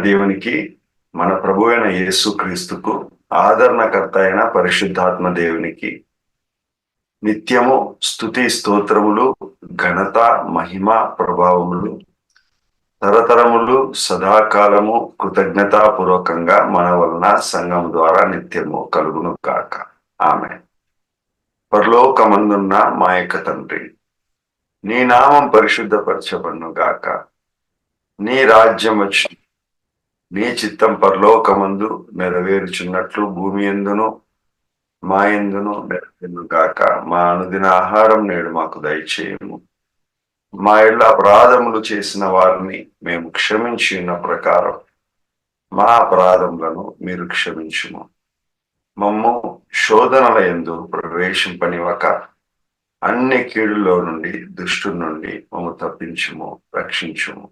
దేవునికి మన ప్రభు అయిన యేసు క్రీస్తుకు ఆదరణకర్త అయిన పరిశుద్ధాత్మ దేవునికి నిత్యము స్థుతి స్తోత్రములు ఘనత మహిమ ప్రభావములు తరతరములు సదాకాలము కృతజ్ఞతాపూర్వకంగా మన వలన సంఘం ద్వారా నిత్యము కలుగును కాక ఆమె పరలోకమందున్న మా యొక్క తండ్రి నీ నామం పరిశుద్ధపరచబడును గాక. నీ రాజ్యం వచ్చి నీ చిత్తం పరలోకమందు నెరవేరుచున్నట్లు భూమి ఎందును మా ఎందును నెరవేరును కాక మా అనుదిన ఆహారం నేడు మాకు దయచేయము. మా ఇళ్ళ అపరాధములు చేసిన వారిని మేము క్షమించి ఉన్న ప్రకారం మా అపరాధములను మీరు క్షమించుము. మమ్ము శోధనల ఎందు ప్రవేశింపనివ్వక అన్ని కీడులో నుండి దుష్టు నుండి మమ్ము తప్పించుము రక్షించుము.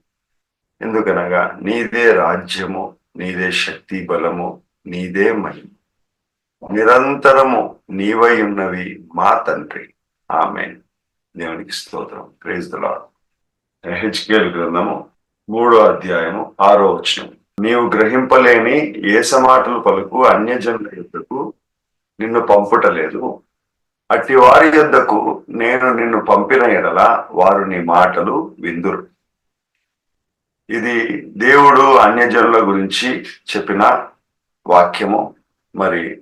ఎందుకనగా నీదే రాజ్యము నీదే శక్తి బలము నీదే మహిమ. నిరంతరము నీవై ఉన్నవి మా తండ్రి. ఆమె దేవునికి స్తోత్రం. ప్రేజ్ ద హెచ్కేల్ గ్రంథము మూడో అధ్యాయము ఆరో వచనం. నీవు గ్రహింపలేని ఏసమాటలు పలుకు అన్యజనుల యుద్ధకు నిన్ను పంపుటలేదు. అట్టి వారి యుద్ధకు నేను నిన్ను పంపిన ఎడల వారు నీ మాటలు విందురు. ఇది దేవుడు అన్యజనుల గురించి చెప్పిన వాక్యము. మరి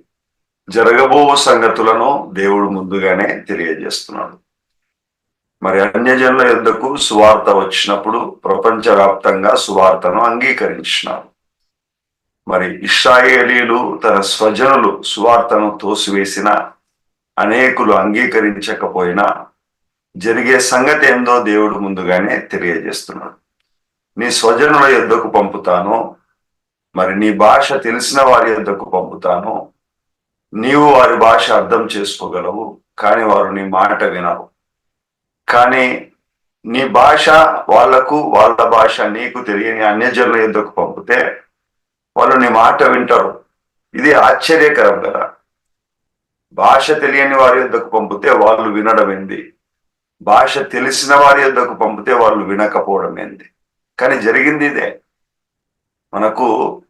జరగబో సంగతులను దేవుడు ముందుగానే తెలియజేస్తున్నాడు. మరి అన్యజనుల యుద్ధకు సువార్త వచ్చినప్పుడు ప్రపంచవ్యాప్తంగా సువార్తను అంగీకరించినారు మరి ఇస్రాయేలీలు తన స్వజనులు సువార్తను తోసివేసిన అనేకులు అంగీకరించకపోయినా జరిగే సంగతి ఏందో దేవుడు ముందుగానే తెలియజేస్తున్నాడు. నీ స్వజనుల యుద్ధకు పంపుతాను. మరి నీ భాష తెలిసిన వారి యుద్ధకు పంపుతాను. నీవు వారి భాష అర్థం చేసుకోగలవు కానీ వారు నీ మాట వినరు. కానీ నీ భాష వాళ్ళకు వాళ్ళ భాష నీకు తెలియని అన్యజనుల యుద్ధకు పంపితే వాళ్ళు నీ మాట వింటారు. ఇది ఆశ్చర్యకరం కదా. భాష తెలియని వారి యుద్ధకు పంపితే వాళ్ళు వినడం ఏంది భాష తెలిసిన వారి యుద్ధకు పంపితే వాళ్ళు వినకపోవడం ఏంది కానీ జరిగింది ఇదే. మనకు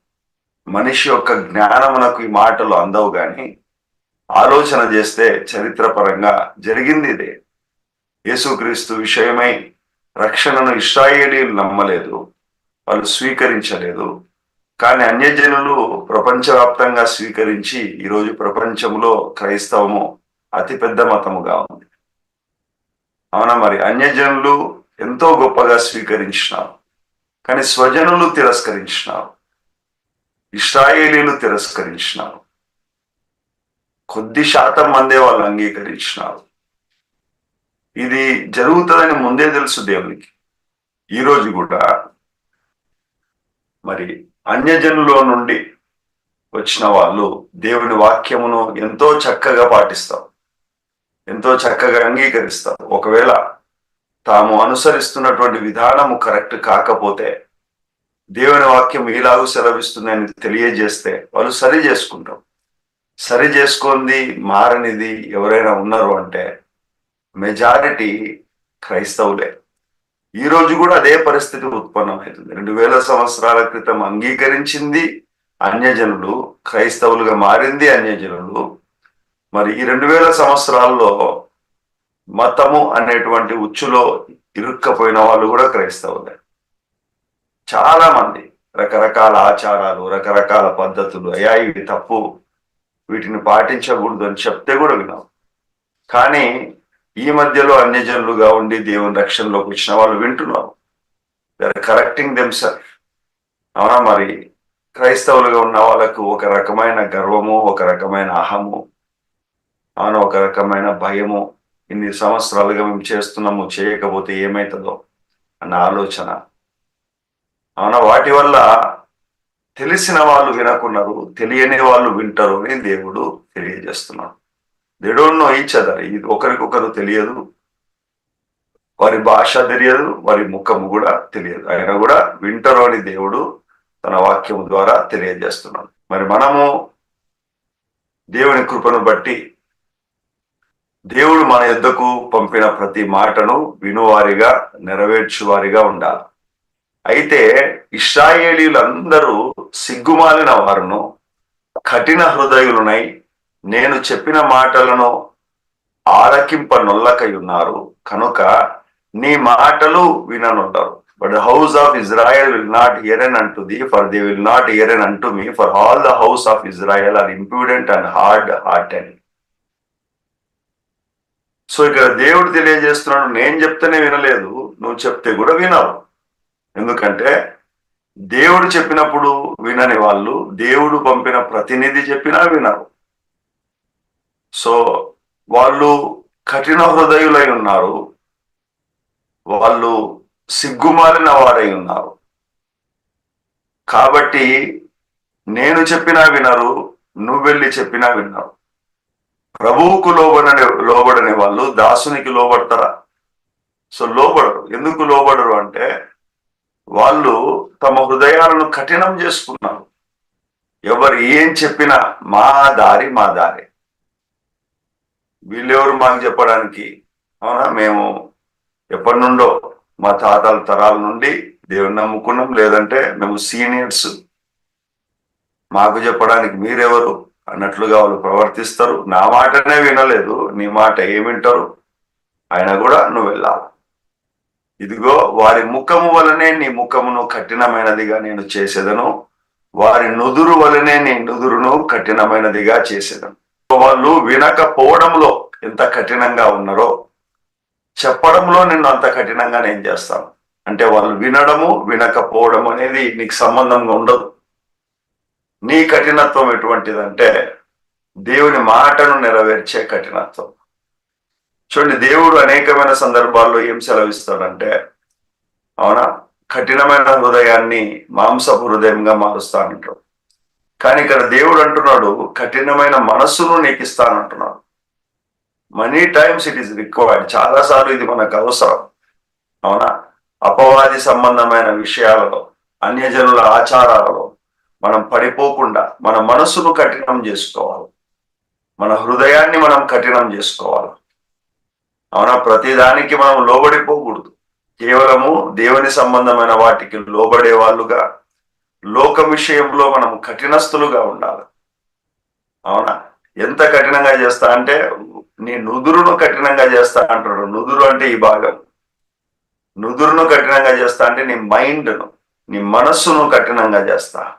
మనిషి యొక్క జ్ఞానమునకు ఈ మాటలు అందవు కానీ ఆలోచన చేస్తే చరిత్రపరంగా జరిగింది ఇదే. యేసుక్రీస్తు విషయమై రక్షణను ఇస్రాయేలీలు నమ్మలేదు వాళ్ళు స్వీకరించలేదు. కానీ అన్యజనులు ప్రపంచవ్యాప్తంగా స్వీకరించి ఈరోజు ప్రపంచంలో క్రైస్తవము అతిపెద్ద మతముగా ఉంది. అవునా మరి? అన్యజనులు ఎంతో గొప్పగా స్వీకరించినారు. కానీ స్వజనులు తిరస్కరించినారు. ఇస్రాయేలీలు తిరస్కరించినారు. కొద్ది శాతం మందే వాళ్ళు అంగీకరించినారు. ఇది జరుగుతుందని ముందే తెలుసు దేవునికి. ఈరోజు కూడా మరి అన్యజనులో నుండి వచ్చిన వాళ్ళు దేవుని వాక్యమును ఎంతో చక్కగా పాటిస్తారు. ఎంతో చక్కగా అంగీకరిస్తారు. ఒకవేళ తాము అనుసరిస్తున్నటువంటి విధానము కరెక్ట్ కాకపోతే దేవుని వాక్యం ఇలాగూ సెలవిస్తుందని తెలియజేస్తే వాళ్ళు సరి చేసుకుంటాం సరి చేసుకుంది మారనిది ఎవరైనా ఉన్నారు అంటే మెజారిటీ క్రైస్తవులే. ఈరోజు కూడా అదే పరిస్థితి ఉత్పన్నమవుతుంది. రెండు వేల సంవత్సరాల క్రితం అంగీకరించింది అన్యజనులు క్రైస్తవులుగా మారింది అన్యజనులు. మరి ఈ రెండు వేల సంవత్సరాల్లో మతము అనేటువంటి ఉచ్చులో ఇరుక్కపోయిన వాళ్ళు కూడా క్రైస్తవులే. చాలా మంది రకరకాల ఆచారాలు రకరకాల పద్ధతులు అయ్యా ఇవి తప్పు వీటిని పాటించకూడదు అని చెప్తే కూడా విన్నాం కానీ ఈ మధ్యలో అన్యజనులుగా ఉండి దేవుని రక్షణలోకి వచ్చిన వాళ్ళు వింటున్నారు. దర్ కరెక్టింగ్ దెమ్ సెల్ఫ్ అవునా మరి? క్రైస్తవులుగా ఉన్న వాళ్ళకు ఒక రకమైన గర్వము ఒక రకమైన అహము అవునా ఒక రకమైన భయము ఇన్ని సంవత్సరాలుగా మేము చేస్తున్నాము చేయకపోతే ఏమవుతుందో అన్న ఆలోచన. అవునా? వాటి వల్ల తెలిసిన వాళ్ళు వినకున్నారు తెలియని వాళ్ళు వింటారు అని దేవుడు తెలియజేస్తున్నాడు. దే డోంట్ ఇది ఒకరికొకరు తెలియదు. వారి భాష తెలియదు వారి ముఖము కూడా తెలియదు. ఆయన కూడా వింటరు అని దేవుడు తన వాక్యము ద్వారా తెలియజేస్తున్నాడు. మరి మనము దేవుని కృపను బట్టి దేవుడు మన యుద్ధకు పంపిన ప్రతి మాటను వినువారిగా నెరవేర్చువారిగా ఉండాలి. అయితే ఇస్రాయేలీలందరూ సిగ్గుమాలిన వారును కఠిన హృదయులునై నేను చెప్పిన మాటలను ఆరకింప నొల్లకై ఉన్నారు కనుక నీ మాటలు విననుంటారు but house of Israel will not hearken unto thee for they will not hearken unto me for all the house of Israel are impudent and hard heart and so ఇక్కడ దేవుడు తెలియజేస్తున్నాడు నేను చెప్తేనే వినలేదు నువ్వు చెప్తే కూడా వినవు. ఎందుకంటే దేవుడు చెప్పినప్పుడు వినని వాళ్ళు దేవుడు పంపిన ప్రతినిధి చెప్పినా వినరు. సో వాళ్ళు కఠిన హృదయులై ఉన్నారు. వాళ్ళు సిగ్గుమాలిన వారై ఉన్నారు. కాబట్టి నేను చెప్పినా వినరు నువ్వు వెళ్ళి చెప్పినా విన్నారు ప్రభువుకు లోబడని లోబడని వాళ్ళు దాసునికి లోబడతారా? సో లోబడరు. ఎందుకు లోబడరు అంటే వాళ్ళు తమ హృదయాలను కఠినం చేసుకున్నారు. ఎవరు ఏం చెప్పినా మా దారి మా దారి. వీళ్ళెవరు మాకు చెప్పడానికి? అవునా? మేము ఎప్పటి నుండో మా తాతల తరాల నుండి దేవుని నమ్ముకున్నాం. లేదంటే మేము సీనియర్స్. మాకు చెప్పడానికి మీరెవరు? అన్నట్లుగా వాళ్ళు ప్రవర్తిస్తారు. నా మాటనే వినలేదు. నీ మాట ఏమింటారు ఆయన కూడా నువ్వు వెళ్ళాలి. ఇదిగో వారి ముఖము వలనే నీ ముఖమును కఠినమైనదిగా నేను చేసేదను. వారి నుదురు వలనే నీ నుదురును కఠినమైనదిగా చేసేదను. వాళ్ళు వినకపోవడంలో ఎంత కఠినంగా ఉన్నారో చెప్పడంలో నిన్ను అంత కఠినంగా నేను చేస్తాను అంటే వాళ్ళు వినడము వినకపోవడం అనేది నీకు సంబంధంగా ఉండదు. నీ కఠినత్వం ఎటువంటిదంటే దేవుని మాటను నెరవేర్చే కఠినత్వం. చూడండి దేవుడు అనేకమైన సందర్భాల్లో ఏం సెలవిస్తాడంటే అవునా? కఠినమైన హృదయాన్ని మాంసపు హృదయంగా మారుస్తానంటాడు. కానీ ఇక్కడ దేవుడు అంటున్నాడు కఠినమైన మనస్సును నీకు ఇస్తానంటున్నాడు. Many times it is required చాలాసార్లు ఇది మనకు అవసరం. అవునా? అపవాది సంబంధమైన విషయాలలో అన్యజనుల ఆచారాలలో మనం పడిపోకుండా మన మనస్సును కఠినం చేసుకోవాలి. మన హృదయాన్ని మనం కఠినం చేసుకోవాలి. అవునా? ప్రతిదానికి మనం లోబడిపోకూడదు. కేవలము దేవుని సంబంధమైన వాటికి లోబడే వాళ్ళుగా లోక విషయంలో మనం కఠినస్తులుగా ఉండాలి. అవునా? ఎంత కఠినంగా చేస్తా అంటే నీ నుదురును కఠినంగా చేస్తా అంటాడు. నుదురు అంటే ఈ భాగం. నుదురును కఠినంగా చేస్తా అంటే నీ మైండ్ను నీ మనస్సును కఠినంగా చేస్తా.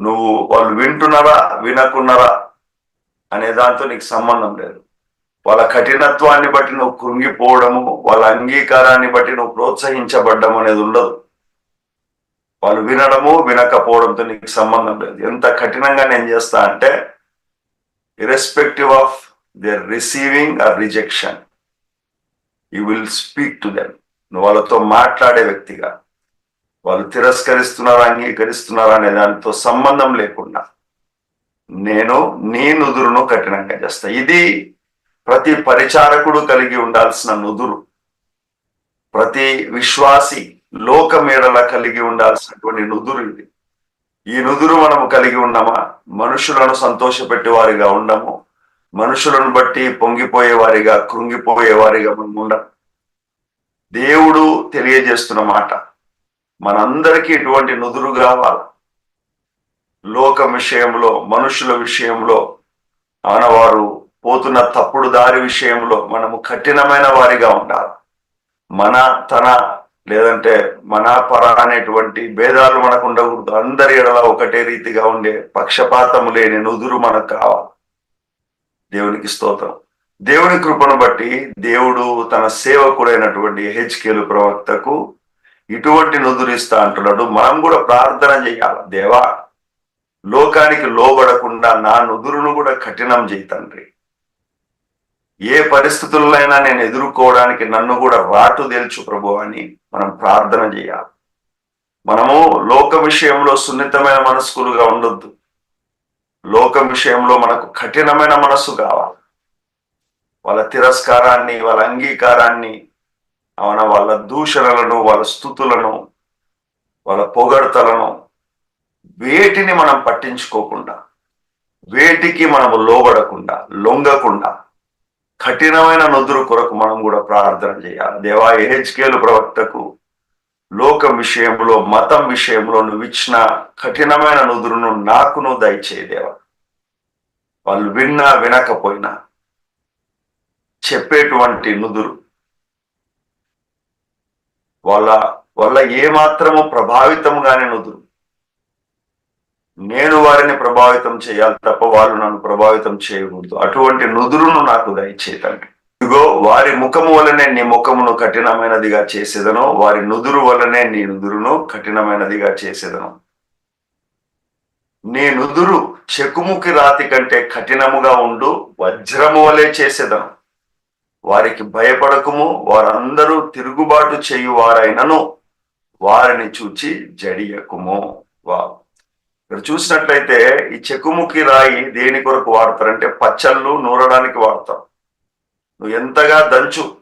నువ్వు వాళ్ళు వింటున్నారా వినకున్నారా అనే దాంతో నీకు సంబంధం లేదు. వాళ్ళ కఠినత్వాన్ని బట్టి నువ్వు కృంగిపోవడము వాళ్ళ అంగీకారాన్ని బట్టి నువ్వు ప్రోత్సహించబడ్డం అనేది ఉండదు. వాళ్ళు వినడము వినకపోవడంతో నీకు సంబంధం లేదు. ఎంత కఠినంగా నేను చేస్తా అంటే irrespective of their receiving or rejection you will speak to them నువ్వు వాళ్ళతో మాట్లాడే వ్యక్తిగా. వాళ్ళు తిరస్కరిస్తున్నారా అంగీకరిస్తున్నారా అనే దానితో సంబంధం లేకుండా నేను నీ నుదురును కఠినంగా చేస్తా. ఇది ప్రతి పరిచారకుడు కలిగి ఉండాల్సిన నుదురు. ప్రతి విశ్వాసి లోక మేడల కలిగి ఉండాల్సినటువంటి నుదురు ఇది. ఈ నుదురు మనము కలిగి ఉన్నామా? మనుషులను సంతోషపెట్టే వారిగా ఉండము. మనుషులను బట్టి పొంగిపోయే వారిగా కృంగిపోయే వారిగా మనం ఉండం. దేవుడు తెలియజేస్తున్న మాట. మనందరికీ ఇటువంటి నుదురు కావాలి లోకం విషయంలో మనుషుల విషయంలో ఆనవారు పోతున్న తప్పుడు దారి విషయంలో మనము కఠినమైన వారిగా ఉండాలి. మన తన లేదంటే మన పర అనేటువంటి భేదాలు మనకు ఉండకూడదు. అందరి ఎడల ఒకటే రీతిగా ఉండే పక్షపాతము లేని నుదురు మనకు కావాలి. దేవునికి స్తోత్రం. దేవుని కృపను బట్టి దేవుడు తన సేవకుడైనటువంటి హెచ్కేలు ప్రవక్తకు ఇటువంటి నుదురిస్తా అంటున్నాడు. మనం కూడా ప్రార్థన చేయాలి? దేవా లోకానికి లోబడకుండా నా నుదురును కూడా కఠినం చేయి తండ్రి. ఏ పరిస్థితులైనా నేను ఎదుర్కోవడానికి నన్ను కూడా రాటు తెలుచు ప్రభు అని మనం ప్రార్థన చేయాలి. మనము లోక విషయంలో సున్నితమైన మనస్కులుగా ఉండొద్దు. లోక విషయంలో మనకు కఠినమైన మనస్సు కావాలి. వాళ్ళ తిరస్కారాన్ని వాళ్ళ అంగీకారాన్ని అవున? వాళ్ళ దూషణలను వాళ్ళ స్థుతులను వాళ్ళ పొగడతలను వేటిని మనం పట్టించుకోకుండా వేటికి మనము లోబడకుండా లొంగకుండా కఠినమైన నుదురు కొరకు మనం కూడా ప్రార్థన చేయాలి. దేవా ఏహెచ్కేలు ప్రవక్తకు లోకం విషయంలో మతం విషయంలో నువ్వు ఇచ్చిన కఠినమైన నుదురును నాకును దయచేయదేవా వాళ్ళు విన్నా వినకపోయినా చెప్పేటువంటి నుదురు వాళ్ళ వల్ల ఏమాత్రము ప్రభావితం కాని నుదురు. నేను వారిని ప్రభావితం చేయాలి తప్ప వాళ్ళు నన్ను ప్రభావితం చేయకూడదు. అటువంటి నుదురును నాకు దయచేతండి ఇదిగో వారి ముఖము వలనే నీ ముఖమును కఠినమైనదిగా చేసేదను. వారి నుదురు వలనే నీ నుదురును కఠినమైనదిగా చేసేదను. నీ నుదురు చెకుముకి రాతి కంటే కఠినముగా ఉండు వజ్రము వలె చేసేదను. వారికి భయపడకము వారందరూ తిరుగుబాటు చేయువారైనను వారిని చూచి జడియకుము. వా ఇక్కడ చూసినట్లయితే ఈ చెక్కుముకి రాయి దేని కొరకు వాడతారంటే పచ్చళ్ళు నూరడానికి వాడతారు నువ్వు ఎంతగా దంచు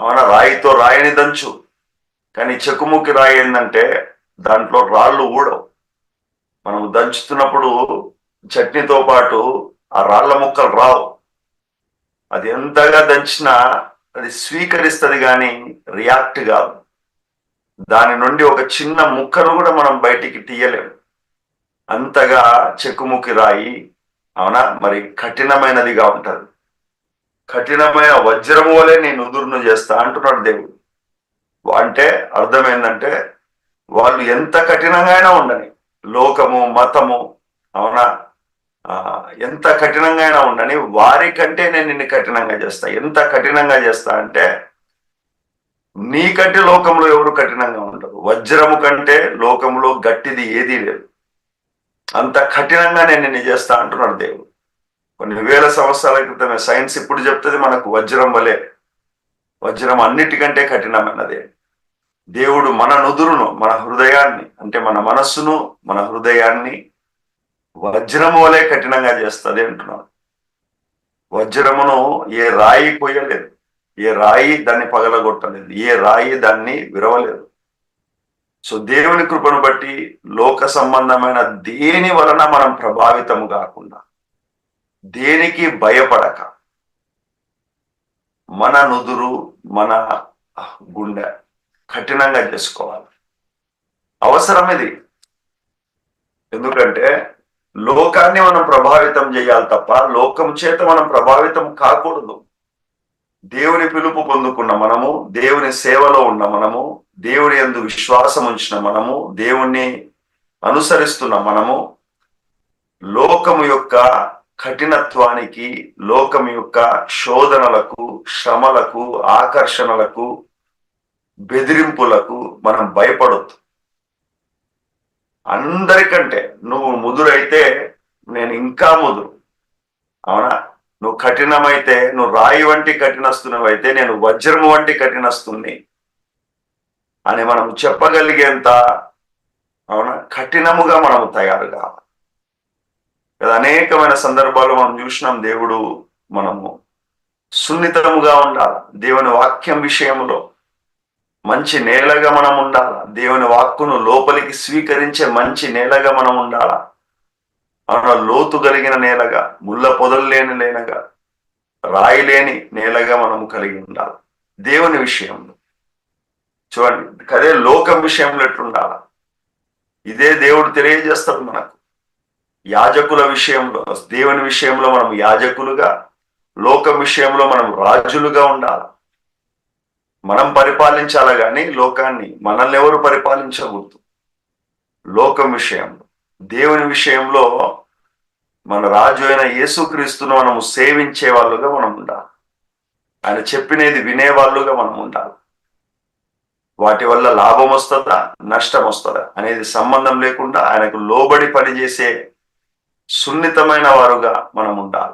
అవునా రాయితో రాయిని దంచు కానీ చెక్కుముకి రాయి ఏంటంటే దాంట్లో రాళ్ళు ఊడవు. మనం దంచుతున్నప్పుడు చట్నీతో పాటు ఆ రాళ్ళ ముక్కలు రావు. అది ఎంతగా దంచినా అది స్వీకరిస్తుంది కానీ రియాక్ట్ కాదు. దాని నుండి ఒక చిన్న ముక్కను కూడా మనం బయటికి తీయలేము. అంతగా చెక్కుముక్కి రాయి అవునా? మరి కఠినమైనదిగా ఉంటుంది. కఠినమైన వజ్రము వలె నేను నుదురును చేస్తా అంటున్నాడు దేవుడు. అంటే అర్థమైందంటే వాళ్ళు ఎంత కఠినంగా ఉండని. లోకము మతము అవునా? ఎంత కఠినంగా అయినా ఉండని వారి కంటే నేను నిన్ను కఠినంగా చేస్తా. ఎంత కఠినంగా చేస్తా అంటే నీకంటే లోకంలో ఎవరు కఠినంగా ఉండరు వజ్రము కంటే లోకంలో గట్టిది ఏదీ లేదు. అంత కఠినంగా నేను నిన్ను చేస్తా అంటున్నాడు దేవుడు. కొన్ని వేల సంవత్సరాల క్రితమే సైన్స్ ఇప్పుడు చెప్తుంది మనకు వజ్రం వలె. వజ్రం అన్నిటికంటే కఠినమైనదే. దేవుడు మన నుదురును మన హృదయాన్ని అంటే మన మనస్సును మన హృదయాన్ని వజ్రము వలె కఠినంగా చేస్తుంది అంటున్నాడు. వజ్రమును ఏ రాయి కొయ్యలేదు. ఏ రాయి దాన్ని పగలగొట్టలేదు. ఏ రాయి దాన్ని విరవలేదు. సో దేవుని కృపను బట్టి లోక సంబంధమైన దేని వలన మనం ప్రభావితము కాకుండా దేనికి భయపడక మన నుదురు మన గుండె కఠినంగా చేసుకోవాలి. అవసరం ఇది. ఎందుకంటే లోకాన్ని మనం ప్రభావితం చేయాలి తప్ప లోకం చేత మనం ప్రభావితం కాకూడదు. దేవుని పిలుపు పొందుకున్న మనము దేవుని సేవలో ఉన్న మనము దేవుని ఎందు విశ్వాసం ఉంచిన మనము దేవుణ్ణి అనుసరిస్తున్న మనము లోకము యొక్క కఠినత్వానికి లోకం యొక్క శోధనలకు శ్రమలకు ఆకర్షణలకు బెదిరింపులకు మనం భయపడొద్దు. అందరికంటే నువ్వు ముదురైతే నేను ఇంకా ముదురు. అవునా? నువ్వు కఠినమైతే నువ్వు రాయి వంటి కఠినస్తున్నవైతే నేను వజ్రము వంటి కఠినస్తుంది అని మనం చెప్పగలిగేంత అవునా? కఠినముగా మనము తయారు కావాలి. కదా అనేకమైన సందర్భాలు మనం చూసినాం దేవుడు మనము. సున్నితముగా ఉండాలి. దేవుని వాక్యం విషయంలో. మంచి నేలగా మనం ఉండాలా? దేవుని వాక్కును లోపలికి స్వీకరించే మంచి నేలగా మనం ఉండాలా? మన లోతు కలిగిన నేలగా ముళ్ళ పొదలు లేని నేలగా రాయి లేని నేలగా మనము కలిగి ఉండాలి? దేవుని విషయంలో. చూడండి అదే లోకం విషయంలో ఎట్లుండాలా? ఇదే దేవుడు తెలియజేస్తాడు మనకు. యాజకుల విషయంలో దేవుని విషయంలో మనం యాజకులుగా లోకం విషయంలో మనం రాజులుగా ఉండాలి? మనం పరిపాలించాలా కానీ లోకాన్ని మనల్ని ఎవరు పరిపాలించకూడదు. లోకం విషయంలో దేవుని విషయంలో మన రాజు అయిన యేసుక్రీస్తును మనము సేవించే వాళ్ళుగా మనం ఉండాలి. ఆయన చెప్పినది వినేవాళ్ళుగా మనం ఉండాలి. వాటి వల్ల లాభం వస్తుందా నష్టం వస్తుందా అనేది సంబంధం లేకుండా ఆయనకు లోబడి పనిచేసే సున్నితమైన వారుగా మనం ఉండాలి.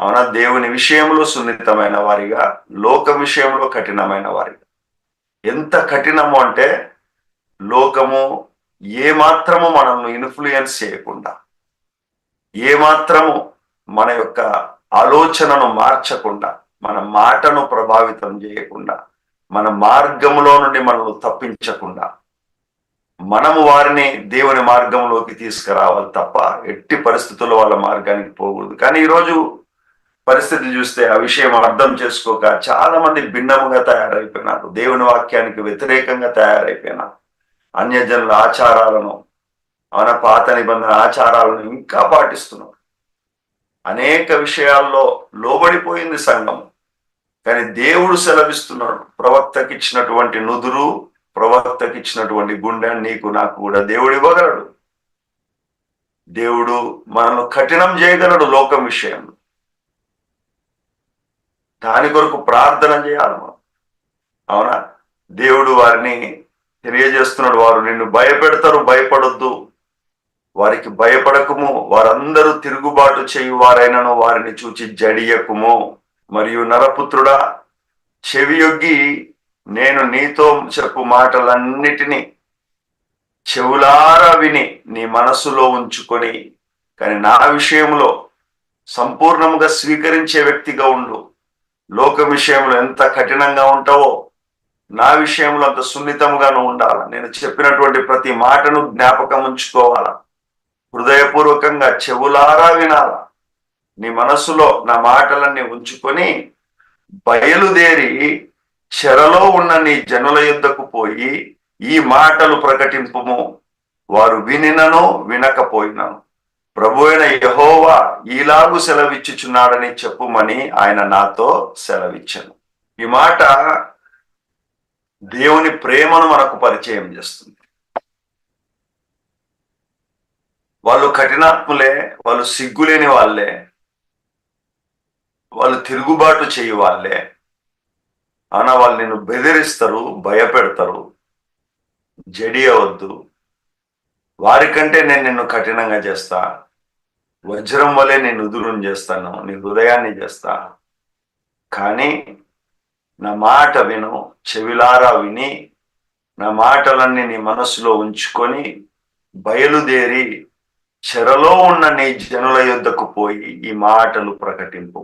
అవునా? దేవుని విషయంలో సున్నితమైన వారిగా లోక విషయంలో కఠినమైన వారిగా. ఎంత కఠినము అంటే లోకము ఏ మాత్రము మనల్ని ఇన్ఫ్లుయెన్స్ చేయకుండా ఏ మాత్రము మన యొక్క ఆలోచనను మార్చకుండా మన మాటను ప్రభావితం చేయకుండా మన మార్గంలో నుండి మనల్ని తప్పించకుండా మనము వారిని దేవుని మార్గంలోకి తీసుకురావాలి తప్ప ఎట్టి పరిస్థితుల్లో వాళ్ళ మార్గానికి పోకూడదు. కానీ ఈరోజు పరిస్థితి చూస్తే ఆ విషయం అర్థం చేసుకోక చాలా మంది భిన్నముగా తయారైపోయినారు. దేవుని వాక్యానికి వ్యతిరేకంగా తయారైపోయినారు. అన్యజనుల ఆచారాలను మన పాత నిబంధన ఆచారాలను ఇంకా పాటిస్తున్నారు. అనేక విషయాల్లో లోబడిపోయింది సంఘం. కానీ దేవుడు సెలవిస్తున్నాడు ప్రవక్తకి ఇచ్చినటువంటి నుదురు ప్రవక్తకి ఇచ్చినటువంటి గుండె నీకు నాకు కూడా దేవుడు ఇవ్వగలడు. దేవుడు మనల్ని కఠినం చేయగలడు లోకం విషయంలో. దాని కొరకు ప్రార్థన చేయాలి మనం. అవునా? దేవుడు వారిని తెలియజేస్తున్నాడు. వారు నిన్ను భయపెడతారు భయపడొద్దు. వారికి భయపడకుము. వారందరూ తిరుగుబాటు చేయు వారైనను వారిని చూచి జడియకుము. మరియు నరపుత్రుడా చెవియొగ్గి నేను నీతో చెప్పు మాటలన్నిటినీ చెవులారా విని నీ మనస్సులో ఉంచుకొని కానీ నా విషయంలో సంపూర్ణంగా స్వీకరించే వ్యక్తిగా ఉండు. లోక విషయంలో ఎంత కఠినంగా ఉంటావో నా విషయంలో అంత సున్నితంగాను ఉండాలా? నేను చెప్పినటువంటి ప్రతి మాటను జ్ఞాపకం ఉంచుకోవాలా? హృదయపూర్వకంగా చెవులారా వినాల? నీ మనసులో నా మాటలన్నీ ఉంచుకొని బయలుదేరి చెరలో ఉన్న నీ జనుల యుద్ధకు పోయి ఈ మాటలు ప్రకటింపము. వారు వినినను వినకపోయినను. ప్రభు అయిన యహోవా ఈలాగు సెలవిచ్చుచున్నాడని చెప్పుమని ఆయన నాతో సెలవిచ్చను. ఈ మాట దేవుని ప్రేమను మనకు పరిచయం చేస్తుంది. వాళ్ళు కఠినాత్ములే వాళ్ళు సిగ్గులేని వాళ్ళే వాళ్ళు తిరుగుబాటు చేయి వాళ్ళే. అన వాళ్ళు నిన్ను బెదిరిస్తారు భయపెడతారు జడియవద్దు. వారికంటే నేను నిన్ను కఠినంగా చేస్తా. వజ్రం వలె నేను ఉదురుని చేస్తాను నీ హృదయాన్ని చేస్తా కానీ నా మాట విను చెవిలారా విని నా మాటలన్నీ నీ మనస్సులో ఉంచుకొని బయలుదేరి చెరలో ఉన్న నీ జనుల యుద్ధకు పోయి ఈ మాటలు ప్రకటింపు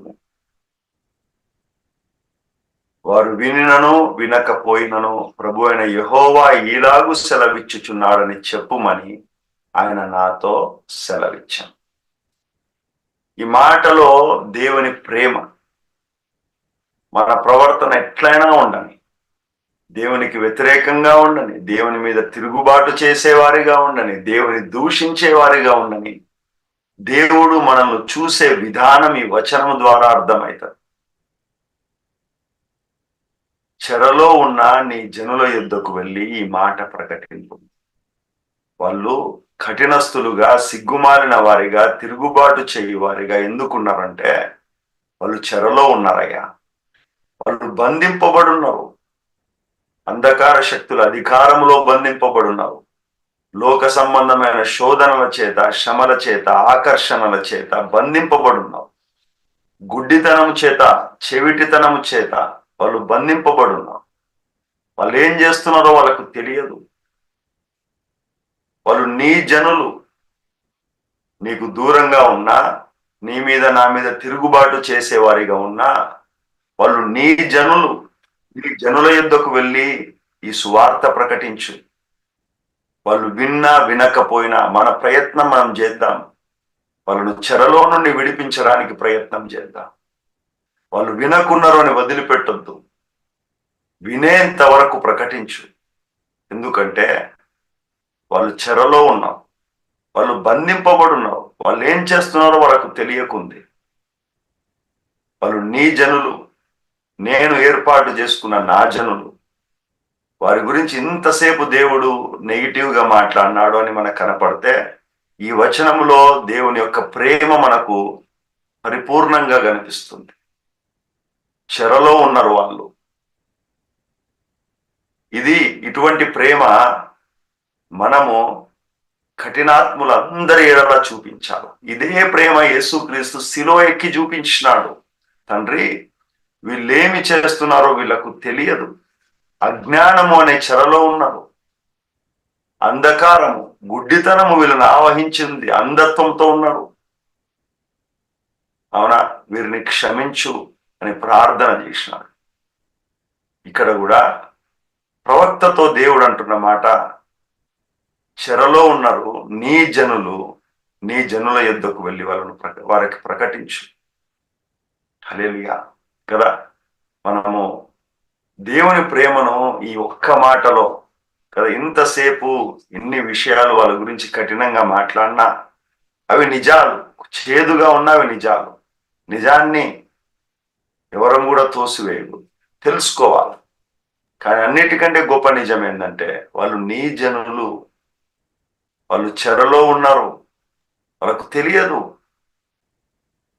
వారు వినినను వినకపోయినను ప్రభు అయిన యహోవా ఈలాగు సెలవిచ్చుచున్నాడని చెప్పుమని ఆయన నాతో సెలవిచ్చాను. ఈ మాటలో దేవుని ప్రేమ మన ప్రవర్తన ఎట్లయినా ఉండని దేవునికి వ్యతిరేకంగా ఉండని దేవుని మీద తిరుగుబాటు చేసేవారిగా ఉండని దేవుని దూషించేవారిగా ఉండని దేవుడు మనల్ని చూసే విధానం ఈ వచనం ద్వారా అర్థమవుతుంది. చెరలో ఉన్న నీ జనుల యుద్ధకు వెళ్ళి ఈ మాట ప్రకటింపు. వాళ్ళు కఠినస్తులుగా సిగ్గుమారిన వారిగా తిరుగుబాటు చేయి వారిగా ఎందుకున్నారంటే వాళ్ళు చెరలో ఉన్నారయ్యా. వాళ్ళు బంధింపబడున్నారు. అంధకార శక్తుల అధికారంలో బంధింపబడున్నారు. లోక సంబంధమైన శోధనల చేత శ్రమల చేత ఆకర్షణల చేత బంధింపబడున్నారు. గుడ్డితనం చేత చెవిటితనము చేత వాళ్ళు బంధింపబడున్నారు. వాళ్ళు ఏం చేస్తున్నారో వాళ్ళకు తెలియదు. వాళ్ళు నీ జనులు. నీకు దూరంగా ఉన్నా నీ మీద నా మీద తిరుగుబాటు చేసేవారిగా ఉన్నా వాళ్ళు నీ జనులు. నీ జనుల యుద్ధకు వెళ్ళి ఈ సువార్త ప్రకటించు. వాళ్ళు విన్నా వినకపోయినా మన ప్రయత్నం మనం చేద్దాం. వాళ్ళను చెరలో నుండి విడిపించడానికి ప్రయత్నం చేద్దాం. వాళ్ళు వినకున్నారు అని వదిలిపెట్టొద్దు. వినేంత వరకు ప్రకటించు. ఎందుకంటే వాళ్ళు చెరలో ఉన్నారు వాళ్ళు బంధింపబడి ఉన్నారు వాళ్ళు ఏం చేస్తున్నారో వాళ్ళకు తెలియకుంది. వాళ్ళు నీ జనులు. నేను ఏర్పాటు చేసుకున్న నా జనులు. వారి గురించి ఇంతసేపు దేవుడు నెగిటివ్గా మాట్లాడినాడు అని మనకు కనపడితే ఈ వచనంలో దేవుని యొక్క ప్రేమ మనకు పరిపూర్ణంగా కనిపిస్తుంది. చెరలో ఉన్నారు వాళ్ళు. ఇది ఇటువంటి ప్రేమ మనము కఠినాత్ములందరి ఎడలా చూపించాలి. ఇదే ప్రేమ యేసుక్రీస్తు శిలో ఎక్కి చూపించినాడు. తండ్రి వీళ్ళేమి చేస్తున్నారో వీళ్ళకు తెలియదు. అజ్ఞానము అనే చెరలో ఉన్నారు అంధకారము గుడ్డితనము వీళ్ళని ఆవహించింది. అంధత్వంతో ఉన్నారు అవునా? వీరిని క్షమించు అని ప్రార్థన చేసినాడు. ఇక్కడ కూడా ప్రవక్తతో దేవుడు అంటున్న మాట చెరలో ఉన్నారు. నీ జనులు నీ జనుల యుద్ధకు వెళ్ళి వాళ్ళను వారికి ప్రకటించు. హలేలుగా కదా? మనము దేవుని ప్రేమను ఈ ఒక్క మాటలో కదా? ఇంతసేపు ఇన్ని విషయాలు వాళ్ళ గురించి కఠినంగా మాట్లాడినా అవి నిజాలు. చేదుగా ఉన్న అవి నిజాలు. నిజాన్ని ఎవరం కూడా తోసివేయదు తెలుసుకోవాలి. కానీ అన్నిటికంటే గొప్ప నిజం ఏంటంటే వాళ్ళు నీ జనులు వాళ్ళు చెరలో ఉన్నారు. వాళ్ళకు తెలియదు.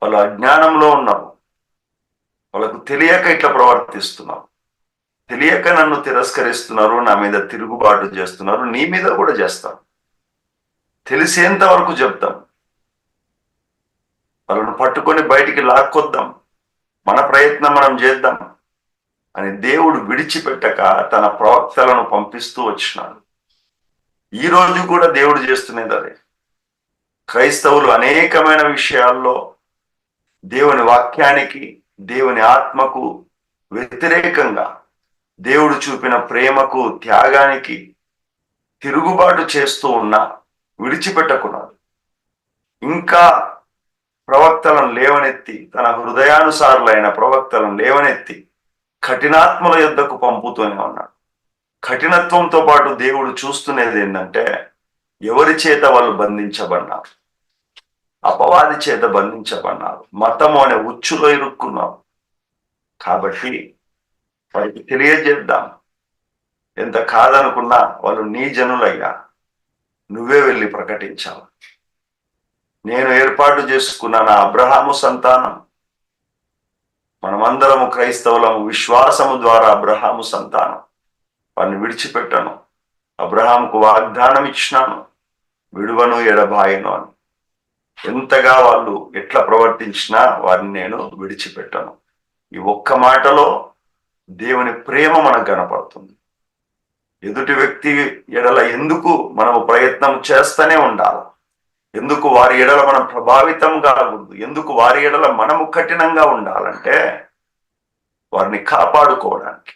వాళ్ళు అజ్ఞానంలో ఉన్నారు. వాళ్ళకు తెలియక ఇట్లా ప్రవర్తిస్తున్నారు. తెలియక నన్ను తిరస్కరిస్తున్నారు నా మీద తిరుగుబాటు చేస్తున్నారు నీ మీద కూడా చేస్తాను తెలిసేంత వరకు చెప్తాం. వాళ్ళను పట్టుకొని బయటికి లాక్కొద్దాం. మన ప్రయత్నం మనం చేద్దాం. అని దేవుడు విడిచిపెట్టక తన ప్రవక్తలను పంపిస్తూ వచ్చినాడు. ఈ రోజు కూడా దేవుడు చేస్తున్నది అదే. క్రైస్తవులు అనేకమైన విషయాల్లో దేవుని వాక్యానికి దేవుని ఆత్మకు వ్యతిరేకంగా దేవుడు చూపిన ప్రేమకు త్యాగానికి తిరుగుబాటు చేస్తూ ఉన్నా విడిచిపెట్టకున్నాడు ఇంకా ప్రవక్తలను లేవనెత్తి తన హృదయానుసారులైన ప్రవక్తలను లేవనెత్తి కఠినాత్మల యుద్ధకు పంపుతూనే ఉన్నాడు కఠినత్వంతో పాటు దేవుడు చూస్తున్నది ఏంటంటే ఎవరి చేత వాళ్ళు బంధించబడినారు? అపవాది చేత బంధించబడినారు. మతము అనే ఉచ్చులో ఇరుక్కున్నారు. కాబట్టి వారికి తెలియజేద్దాం. ఎంత కాదనుకున్నా వాళ్ళు నీ జనులయ్యా నువ్వే వెళ్ళి ప్రకటించావు నేను ఏర్పాటు చేసుకున్న నా అబ్రహాము సంతానం మనమందరము క్రైస్తవులము విశ్వాసము ద్వారా అబ్రహాము సంతానం. వారిని విడిచిపెట్టను. అబ్రహాంకు వాగ్దానం ఇచ్చినాను. విడువను ఎడబాయను అని. ఎంతగా వాళ్ళు ఎట్లా ప్రవర్తించినా వారిని నేను విడిచిపెట్టను. ఈ ఒక్క మాటలో దేవుని ప్రేమ మనకు కనపడుతుంది. ఎదుటి వ్యక్తి ఎడల ఎందుకు మనము ప్రయత్నం చేస్తూనే ఉండాలి? ఎందుకు వారి ఎడల మనం ప్రభావితం కాకూడదు ఎందుకు వారి ఎడల మనము కఠినంగా ఉండాలంటే వారిని కాపాడుకోవడానికి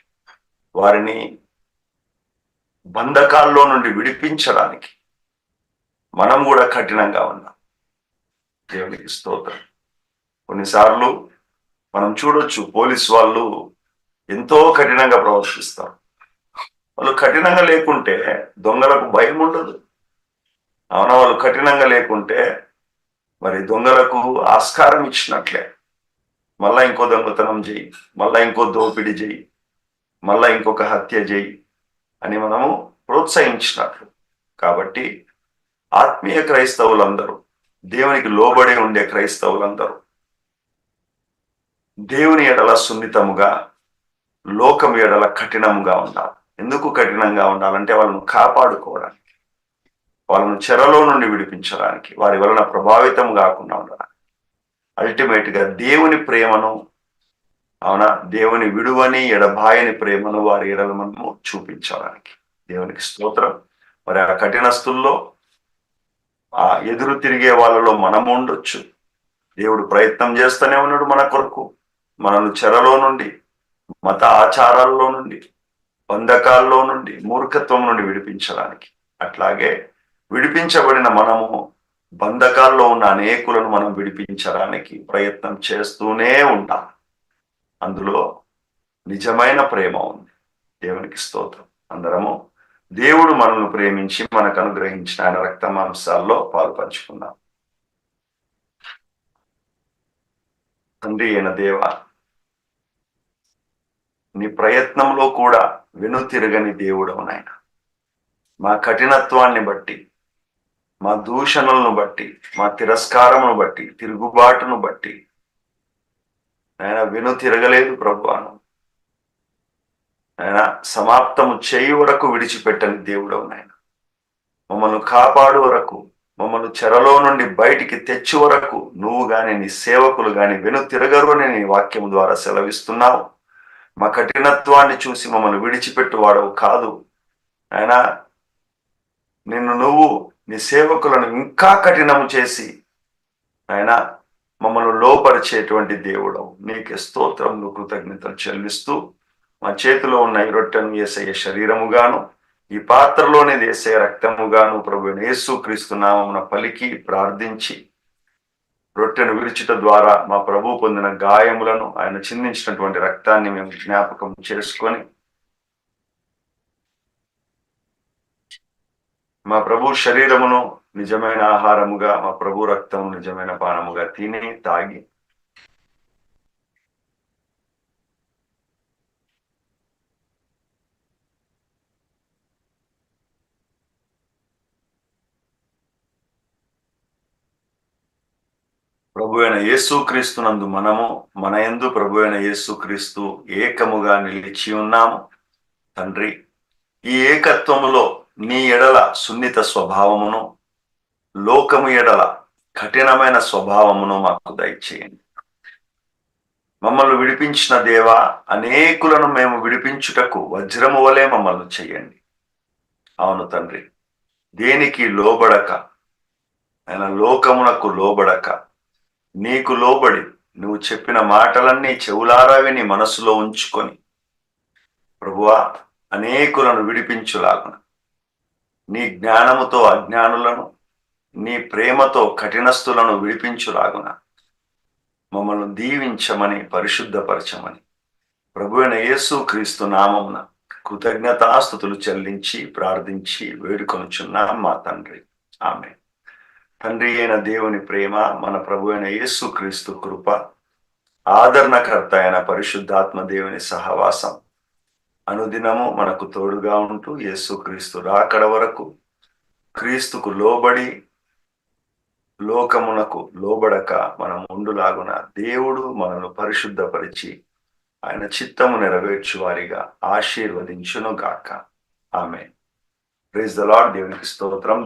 వారిని బంధకాల్లో నుండి విడిపించడానికి మనం కూడా కఠినంగా ఉన్నాం. దేవునికి స్తోత్రం. కొన్నిసార్లు మనం చూడొచ్చు పోలీస్ వాళ్ళు ఎంతో కఠినంగా ప్రవర్తిస్తారు. వాళ్ళు కఠినంగా లేకుంటే దొంగలకు భయం ఉండదు. అవునా? వాళ్ళు కఠినంగా లేకుంటే మరి దొంగలకు ఆస్కారం ఇచ్చినట్లే. మళ్ళా ఇంకో దొంగతనం చేయి మళ్ళా ఇంకో దోపిడి చేయి మళ్ళా ఇంకొక హత్య చేయి. అని మనము ప్రోత్సహించినట్లు. కాబట్టి ఆత్మీయ క్రైస్తవులందరూ దేవునికి లోబడి ఉండే క్రైస్తవులందరూ దేవుని ఎడల సున్నితముగా లోకం ఎడల కఠినముగా ఉండాలి. ఎందుకు కఠినంగా ఉండాలంటే వాళ్ళను కాపాడుకోవడానికి వాళ్ళను చెరలో నుండి విడిపించడానికి వారి వలన ప్రభావితం కాకుండా ఉండడానికి. అల్టిమేట్గా దేవుని ప్రేమను అవునా? దేవుని విడువని ఎడబాయని ప్రేమను వారి ఎడల మనము చూపించడానికి. దేవునికి స్తోత్రం. మరి ఆ కఠినస్తుల్లో ఆ ఎదురు తిరిగే వాళ్ళలో మనము ఉండొచ్చు. దేవుడు ప్రయత్నం చేస్తూనే ఉన్నాడు మన కొరకు. మనను చెరలో నుండి మత ఆచారాల్లో నుండి బంధకాల్లో నుండి మూర్ఖత్వం నుండి విడిపించడానికి. అట్లాగే విడిపించబడిన మనము బంధకాల్లో ఉన్న అనేకులను మనం విడిపించడానికి ప్రయత్నం చేస్తూనే ఉంటాం అందులో నిజమైన ప్రేమ ఉంది. దేవునికి స్తోత్రం. అందరము దేవుడు మనల్ని ప్రేమించి మనకు అనుగ్రహించిన ఆయన రక్త మాంసాల్లో పాలు పంచుకుందాం. తండ్రి అయిన దేవ నీ ప్రయత్నంలో కూడా వెనుతిరగని దేవుడవు నాయన. మా కఠినత్వాన్ని బట్టి మా దూషణలను బట్టి మా తిరస్కారమును బట్టి తిరుగుబాటును బట్టి ఆయన వెను తిరగలేదు ప్రభువాను. ఆయన సమాప్తము చేయి వరకు విడిచిపెట్టని దేవుడవు నాయన. మమ్మల్ని కాపాడు వరకు మమ్మల్ని చెరలో నుండి బయటికి తెచ్చి వరకు నువ్వు గాని నీ సేవకులు గాని వెను తిరగరు అని నీ వాక్యం ద్వారా సెలవిస్తున్నావు. మా కఠినత్వాన్ని చూసి మమ్మల్ని విడిచిపెట్టు వాడవు కాదు. ఆయన నిన్ను నువ్వు నీ సేవకులను ఇంకా కఠినము చేసి ఆయన మమ్మల్ని లోపరిచేటువంటి దేవుడవు నీకే స్తోత్రములు కృతజ్ఞతలు చెల్లిస్తూ మా చేతిలో ఉన్న ఈ రొట్టెను ఏసయ్య శరీరముగాను ఈ పాత్రలోనే వేసే రక్తముగాను ప్రభు యేసు క్రీస్తునామమున పలికి ప్రార్థించి రొట్టెను విరుచుట ద్వారా మా ప్రభు పొందిన గాయములను ఆయన చిందించినటువంటి రక్తాన్ని మేము జ్ఞాపకం చేసుకొని మా ప్రభు శరీరమును నిజమైన ఆహారముగా మా ప్రభు రక్తము నిజమైన పానముగా తిని తాగి. ప్రభు అయిన యేసుక్రీస్తునందు మనము మన యందు ప్రభు అయిన యేసుక్రీస్తు ఏకముగా నిలిచి ఉన్నాము. తండ్రి ఈ ఏకత్వములో నీ ఎడల సున్నిత స్వభావమును లోకము ఎడల కఠినమైన స్వభావమును మాకు దయచేయండి. మమ్మల్ని విడిపించిన దేవ అనేకులను మేము విడిపించుటకు వజ్రము వలె మమ్మల్ని చేయండి. అవును తండ్రి దేనికి లోబడక ఆయన లోకమునకు లోబడక నీకు లోబడి నువ్వు చెప్పిన మాటలన్నీ చెవులారా విని మనసులో ఉంచుకొని ప్రభువా అనేకులను విడిపించులాగున నీ జ్ఞానముతో అజ్ఞానులను నీ ప్రేమతో కఠినస్థులను విడిపించులాగున మమ్మల్ని దీవించమని పరిశుద్ధపరచమని. ప్రభు అయిన యేసు క్రీస్తు నామమున కృతజ్ఞతాస్థుతులు చెల్లించి ప్రార్థించి వేడుకొనుచున్నాం మా తండ్రి. ఆమె తండ్రి అయిన దేవుని ప్రేమ మన ప్రభు అయిన యేసు క్రీస్తు కృప ఆదరణకర్త అయిన పరిశుద్ధాత్మ దేవుని సహవాసం అనుదినము మనకు తోడుగా ఉంటూ యేసు క్రీస్తు రాకడ వరకు క్రీస్తుకు లోబడి లోకమునకు లోబడక మనం ఉండులాగున దేవుడు మనను పరిశుద్ధపరిచి ఆయన చిత్తము నెరవేర్చు వారిగా ఆశీర్వదించును గాక ఆమె ప్రైజ్ ద లాడ్ దేవునికి స్తోత్రం.